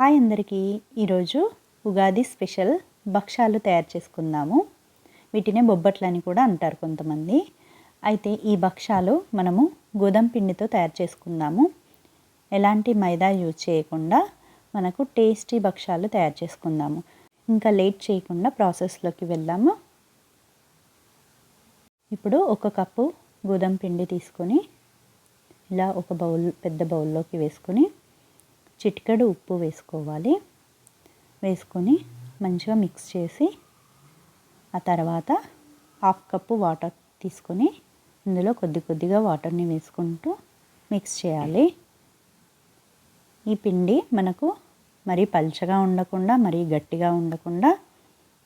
Hi అందరికీ. ఈరోజు Ugadi special భక్షాలు తయారు చేసుకుందాము. వీటినే బొబ్బట్లు అని కూడా అంటారు కొంతమంది. అయితే ఈ భక్షాలు మనము గోధుమ పిండితో తయారు చేసుకుందాము. ఎలాంటి మైదా యూజ్ చేయకుండా మనకు టేస్టీ భక్షాలు తయారు చేసుకుందాము. ఇంకా లేట్ చేయకుండా ప్రాసెస్లోకి వెళ్దాము. ఇప్పుడు ఒక కప్పు గోధుమ పిండి తీసుకొని ఇలా ఒక బౌల్ పెద్ద బౌల్లోకి వేసుకొని చిటికెడు ఉప్పు వేసుకోవాలి. వేసుకొని మంచిగా మిక్స్ చేసి ఆ తర్వాత హాఫ్ కప్పు వాటర్ తీసుకొని ఇందులో కొద్ది కొద్దిగా వాటర్ని వేసుకుంటూ మిక్స్ చేయాలి. ఈ పిండి మనకు మరీ పల్చగా ఉండకుండా మరీ గట్టిగా ఉండకుండా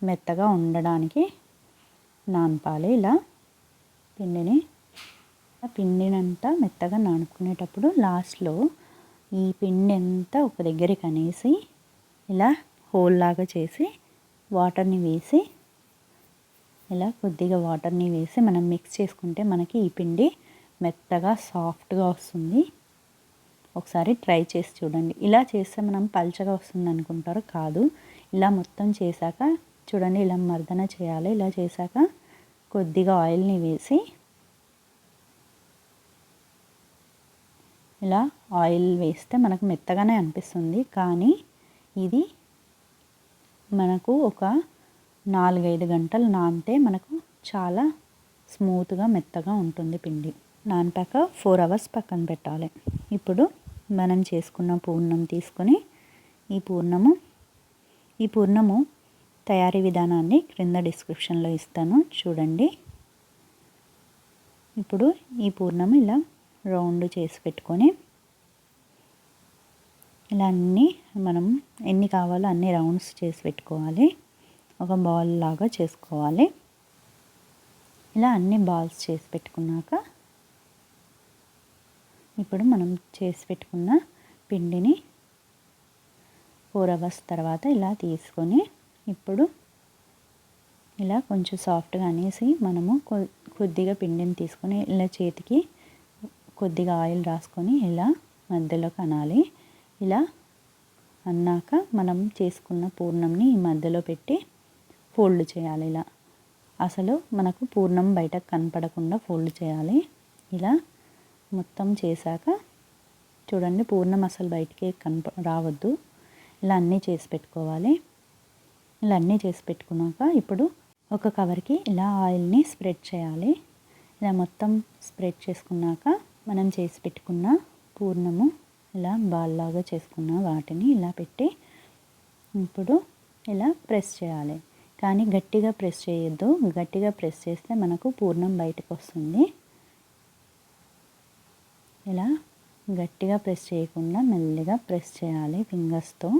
మెత్తగా ఉండడానికి నానపాలి. ఇలా పిండిని ఆ పిండినంతా మెత్తగా నానుకునేటప్పుడు లాస్ట్లో ఈ పిండి అంతా ఒక దగ్గరికి అనేసి ఇలా హోల్ లాగా చేసి వాటర్ని వేసి ఇలా కొద్దిగా వాటర్ని వేసి మనం మిక్స్ చేసుకుంటే మనకి ఈ పిండి మెత్తగా సాఫ్ట్గా వస్తుంది. ఒకసారి ట్రై చేసి చూడండి. ఇలా చేస్తే మనం పల్చగా వస్తుంది అనుకుంటారు కాదు. ఇలా మొత్తం చేశాక చూడండి ఇలా మర్దన చేయాలి. ఇలా చేశాక కొద్దిగా ఆయిల్ని వేసి ఇలా ఆయిల్ వేస్తే మనకు మెత్తగానే అనిపిస్తుంది. కానీ ఇది మనకు ఒక నాలుగైదు గంటలు నానితే మనకు చాలా స్మూత్గా మెత్తగా ఉంటుంది పిండి. నానిపాక ఫోర్ అవర్స్ పక్కన పెట్టాలి. ఇప్పుడు మనం చేసుకున్న పూర్ణం తీసుకొని ఈ పూర్ణము ఈ పూర్ణము తయారీ విధానాన్ని క్రింద డిస్క్రిప్షన్లో ఇస్తాను. చూడండి. ఇప్పుడు ఈ పూర్ణం ఇలా రౌండ్ చేసి పెట్టుకొని ఇలా అన్నీ మనం ఎన్ని కావాలో అన్ని రౌండ్స్ చేసి పెట్టుకోవాలి. ఒక బాల్ లాగా చేసుకోవాలి. ఇలా అన్ని బాల్స్ చేసి పెట్టుకున్నాక ఇప్పుడు మనం చేసి పెట్టుకున్న పిండిని ఫోర్ అవర్స్ తర్వాత ఇలా తీసుకొని ఇప్పుడు ఇలా కొంచెం సాఫ్ట్గా అనేసి మనము కొద్దిగా పిండిని తీసుకొని ఇలా చేతికి కొద్దిగా ఆయిల్ రాసుకొని ఇలా మధ్యలో కనాలి. ఇలా అన్నాక మనం చేసుకున్న పూర్ణంని ఈ మధ్యలో పెట్టి ఫోల్డ్ చేయాలి ఇలా. అసలు మనకు పూర్ణం బయటకు కనపడకుండా ఫోల్డ్ చేయాలి. ఇలా మొత్తం చేశాక చూడండి పూర్ణం అసలు బయటికి కనప రావద్దు. ఇలా అన్నీ చేసి పెట్టుకోవాలి. ఇలా అన్నీ చేసి పెట్టుకున్నాక ఇప్పుడు ఒక కవర్కి ఇలా ఆయిల్ని స్ప్రెడ్ చేయాలి. ఇలా మొత్తం స్ప్రెడ్ చేసుకున్నాక మనం చేసి పెట్టుకున్న పూర్ణము ఇలా బాల్లాగా చేసుకున్న వాటిని ఇలా పెట్టి ఇప్పుడు ఇలా ప్రెస్ చేయాలి. కానీ గట్టిగా ప్రెస్ చేయొద్దు. గట్టిగా ప్రెస్ చేస్తే మనకు పూర్ణం బయటకు వస్తుంది. ఇలా గట్టిగా ప్రెస్ చేయకుండా మెల్లిగా ప్రెస్ చేయాలి ఫింగర్స్తో.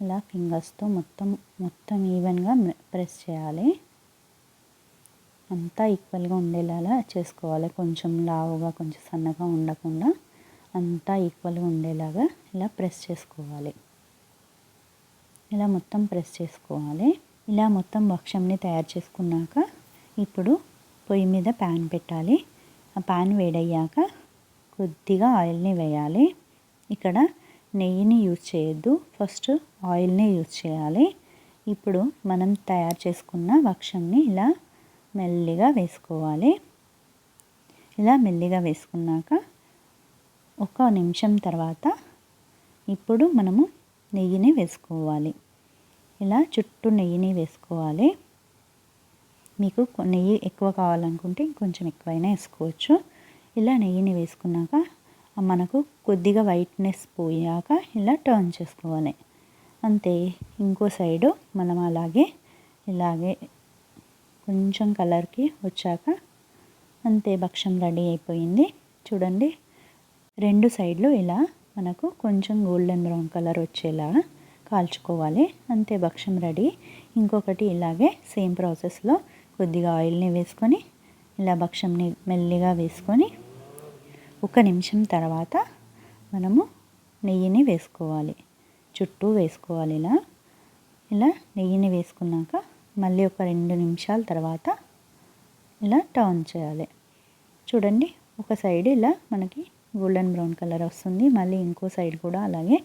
ఇలా ఫింగర్స్తో మొత్తం మొత్తం ఈవెన్గా ప్రెస్ చేయాలి. అంతా ఈక్వల్గా ఉండేలాగా చేసుకోవాలి. కొంచెం లావుగా కొంచెం సన్నగా ఉండకుండా అంతా ఈక్వల్గా ఉండేలాగా ఇలా ప్రెస్ చేసుకోవాలి. ఇలా మొత్తం ప్రెస్ చేసుకోవాలి. ఇలా మొత్తం భక్ష్యంని తయారు చేసుకున్నాక ఇప్పుడు పొయ్యి మీద ప్యాన్ పెట్టాలి. ఆ ప్యాన్ వేడయ్యాక కొద్దిగా ఆయిల్ని వేయాలి. ఇక్కడ నెయ్యిని యూజ్ చేయొద్దు. ఫస్ట్ ఆయిల్ని యూజ్ చేయాలి. ఇప్పుడు మనం తయారు చేసుకున్న భక్ష్యంని ఇలా మెల్లిగా వేసుకోవాలి. ఇలా మెల్లిగా వేసుకున్నాక ఒక నిమిషం తర్వాత ఇప్పుడు మనము నెయ్యిని వేసుకోవాలి. ఇలా చుట్టూ నెయ్యిని వేసుకోవాలి. మీకు నెయ్యి ఎక్కువ కావాలనుకుంటే కొంచెం ఎక్కువైనా వేసుకోవచ్చు. ఇలా నెయ్యిని వేసుకున్నాక మనకు కొద్దిగా వైట్నెస్ పోయాక ఇలా టర్న్ చేసుకోవాలి. అంతే. ఇంకో సైడు మనం అలాగే ఇలాగే కొంచెం కలర్కి వచ్చాక అంతే భక్ష్యం రెడీ అయిపోయింది. చూడండి రెండు సైడ్లు ఇలా మనకు కొంచెం గోల్డెన్ బ్రౌన్ కలర్ వచ్చేలా కాల్చుకోవాలి. అంతే భక్ష్యం రెడీ. ఇంకొకటి ఇలాగే సేమ్ ప్రాసెస్లో కొద్దిగా ఆయిల్ని వేసుకొని ఇలా భక్ష్యంని మెల్లిగా వేసుకొని ఒక నిమిషం తర్వాత మనము నెయ్యిని వేసుకోవాలి. చుట్టూ వేసుకోవాలి ఇలా. ఇలా నెయ్యిని వేసుకున్నాక మళ్ళీ ఒక రెండు నిమిషాల తర్వాత ఇలా టర్న్ చేయాలి. చూడండి ఒక సైడ్ ఇలా మనకి గోల్డెన్ బ్రౌన్ కలర్ వస్తుంది. మళ్ళీ ఇంకో సైడ్ కూడా అలాగే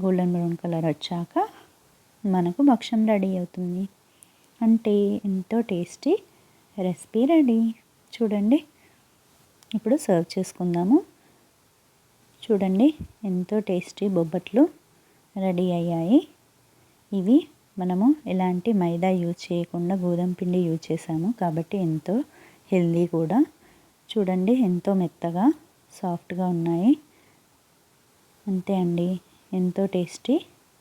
గోల్డెన్ బ్రౌన్ కలర్ వచ్చాక మనకు భక్ష్యం రెడీ అవుతుంది. అంటే ఎంతో టేస్టీ రెసిపీ రెడీ. చూడండి ఇప్పుడు సర్వ్ చేసుకుందాము. చూడండి ఎంతో టేస్టీ బొబ్బట్లు రెడీ అయ్యాయి. ఇవి మనము ఎలాంటి మైదా యూజ్ చేయకుండా గోధుమ పిండి యూజ్ చేసాము. కాబట్టి ఎంతో హెల్దీ కూడా. చూడండి ఎంతో మెత్తగా సాఫ్ట్గా ఉన్నాయి. అంతే అండి. ఎంతో టేస్టీ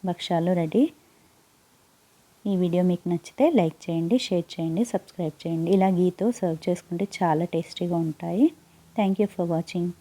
భక్షాలు రెడీ. ఈ వీడియో మీకు నచ్చితే లైక్ చేయండి షేర్ చేయండి సబ్స్క్రైబ్ చేయండి. ఇలా గీతో సర్వ్ చేసుకుంటే చాలా టేస్టీగా ఉంటాయి. Thank you for watching.